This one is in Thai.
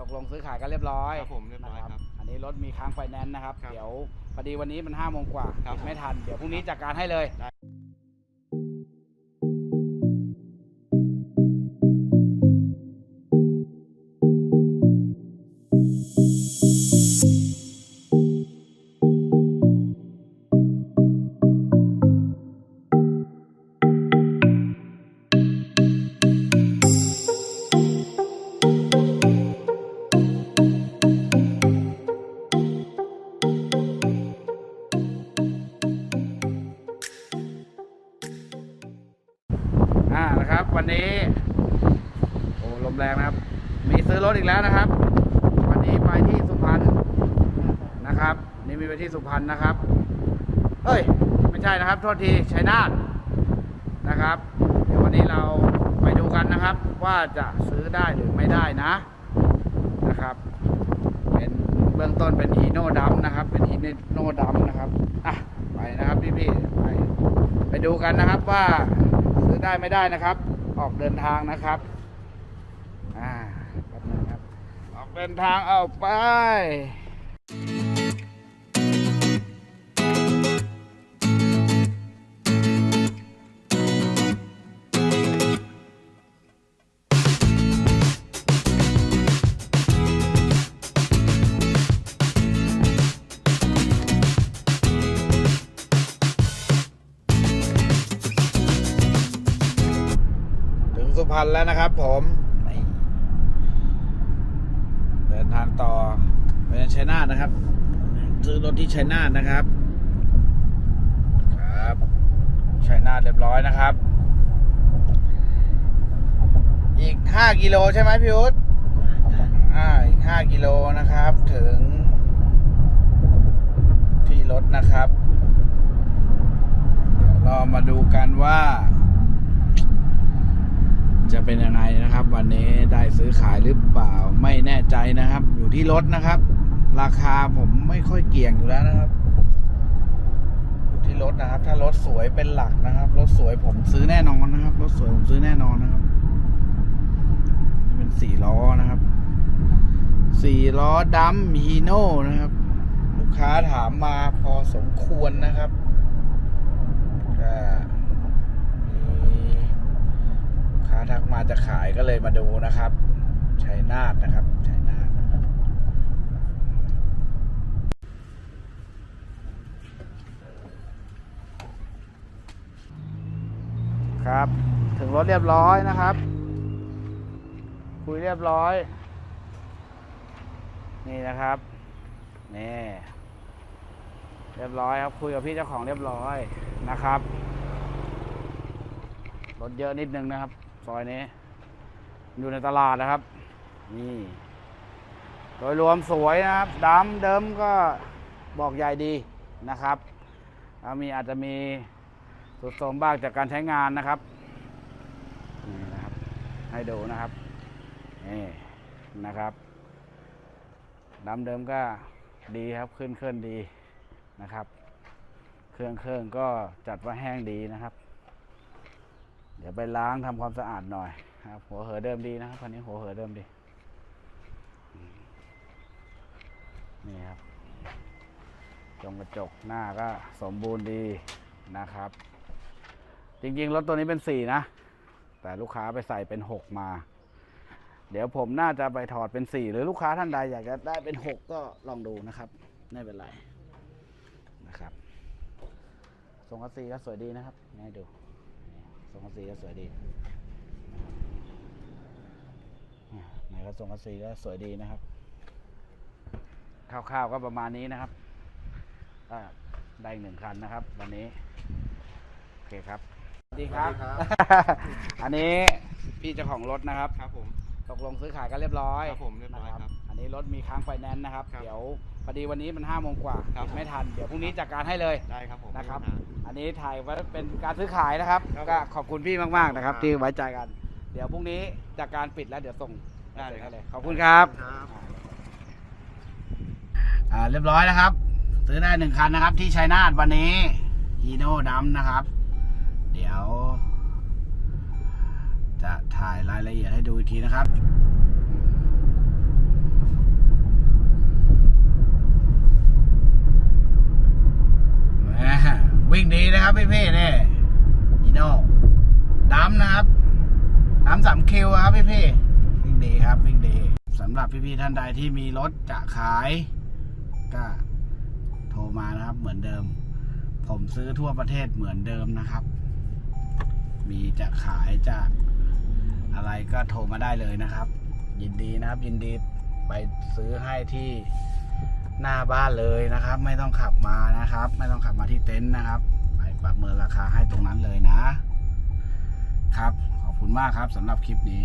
ตกลงซื้อขายกันเรียบร้อยครับผมเรียบร้อยนะครับ อันนี้รถมีค้างไฟแนนซ์นะครับ ครับเดี๋ยวพอดีวันนี้มันห้าโมงกว่าครับปิดไม่ทัน เดี๋ยวพรุ่งนี้จัดการให้เลย ได้ นี้ โอ้ลมแรงนะครับ มีซื้อรถอีกแล้วนะครับ วันนี้ไปที่สุพรรณนะครับ นี่มีไปที่สุพรรณนะครับเอ้ย ไม่ใช่นะครับ โทษทีชัยนาทนะครับ เดี๋ยววันนี้เราไปดูกันนะครับ ว่าจะซื้อได้หรือไม่ได้นะนะครับ เป็นเบื้องต้นเป็นฮีโน่ดัมนะครับ เป็นฮีโน่ดัมนะครับอะไปนะครับพี่ๆไปไปดูกันนะครับว่าซื้อได้ไม่ได้นะครับ ออกเดินทางนะครับ อ่าแป๊บนึงครับ ออกเดินทางเอาไป พรรณแล้วนะครับผมเดินทางต่อไปยังชัยนาทนะครับ ซื้อรถที่ชัยนาทนะครับ ครับชัยนาทเรียบร้อยนะครับ อีกห้ากิโลใช่ไหมพี่อุ๊ดอ่าอีกห้ากิโลนะครับ ถึง ที่รถนะครับ เดี๋ยวเรามาดูกันว่า จะเป็นยังไง นะครับ วันนี้ได้ซื้อขายหรือเปล่าไม่แน่ใจนะครับ อยู่ที่รถนะครับ ราคาผมไม่ค่อยเกี่ยงอยู่แล้วนะครับ อยู่ที่รถนะครับ ถ้ารถสวยเป็นหลักนะครับรถสวยผมซื้อแน่นอนนะครับรถสวยผมซื้อแน่นอนนะครับเป็นสี่ล้อนะครับสี่ล้อดัมฮีโน่นะครับ ลูกค้าถามมาพอสมควรนะครับก็มี ลูก ค้าทักมาจะขายก็เลยมาดูนะครับชัยนาทนะครับชัยนาทนะครับครับ ถึงรถเรียบร้อยนะครับ คุยเรียบร้อย นี่นะครับนี่เรียบร้อยครับ คุยกับพี่เจ้าของเรียบร้อยนะครับรถเยอะนิดนึงนะครับ ซอยนี้ อยู่ในตลาดนะครับ นี่ โดยรวมสวยนะครับดำเดิมก็บอกใหญ่ดีนะครับแล้วมีอาจจะมีสุดโทมบ้างจากการใช้งานนะครับนี่นะครับ ให้ดูนะครับนี่นะครับดำเดิมก็ดีครับขึ้นเคลื่อนดีนะครับ เครื่องเครื่องก็จัดว่าแห้งดีนะครับ เดี๋ยวไปล้างทำความสะอาดหน่อยครับหัวเหอเดิมดีนะครับคันนี้หัวเหอเดิมดี นี่ครับจงกระจกหน้าก็สมบูรณ์ดีนะครับ จริงๆรถตัวนี้เป็นสี่นะ แต่ลูกค้าไปใส่เป็นหกมา เดี๋ยวผมน่าจะไปถอดเป็นสี่หรือลูกค้าท่านใดอยากจะได้เป็นหกก็ลองดูนะครับไม่เป็นไรนะครับทรงคัสซีก็สวยดีนะครับให้ดู ทรงกระสีก็สวยดีนะครับไหนก็ทรงกระสีก็สวยดีนะครับคร่าวๆก็ประมาณนี้นะครับก็ได้อีกหนึ่งคันนะครับ วันนี้ โอเคครับสวัสดีครับสวัสดีครับ อันนี้พี่เจ้าของรถนะครับ ครับผม ตกลงซื้อขายกันเรียบร้อย ครับผมเรียบร้อยครับอั นนี้รถมีค้างไฟแนนซ์นะครับ ครับเดี๋ยวพอดีวันนี้มันห้าโมงกว่าครับปิดไม่ทัน เดี๋ยวพรุ่งนี้จัดการให้เลยได้ครับผมนะครับ ไม่มีปัญหา อันนี้ถ่ายไว้เป็นการซื้อขายนะครับ ครับก็ขอบคุณพี่มากๆนะครับ ครับที่ไว้ใจกัน เดี๋ยวพรุ่งนี้จากการปิดแล้วเดี๋ยวส่งได้เลยครับ ขอบคุณครับ ครับ อ่าเรียบร้อยนะครับ ซื้อได้หนึ่งคันนะครับ ที่ชัยนาทวันนี้ฮีโน่ดัมนะครับ เดี๋ยว จะถ่ายรายละเอียดให้ดูอีกทีนะครับ นะครับพี่พี่ๆนี่อีโน่ดำนะครับดำสามคิวครับพี่เพ่วิ่งดีครับวิ่งดีสำหรับพี่พี่ๆท่านใดที่มีรถจะขาย ก็โทรมานะครับ เหมือนเดิม ผมซื้อทั่วประเทศเหมือนเดิมนะครับ มีจะขายจะอะไรก็โทรมาได้เลยนะครับ ยินดีนะครับ ยินดีไปซื้อให้ที่หน้าบ้านเลยนะครับ ไม่ต้องขับมานะครับ ไม่ต้องขับมาที่เต็นท์นะครับ ประเมินราคาให้ตรงนั้นเลยนะครับ ขอบคุณมากครับสำหรับคลิปนี้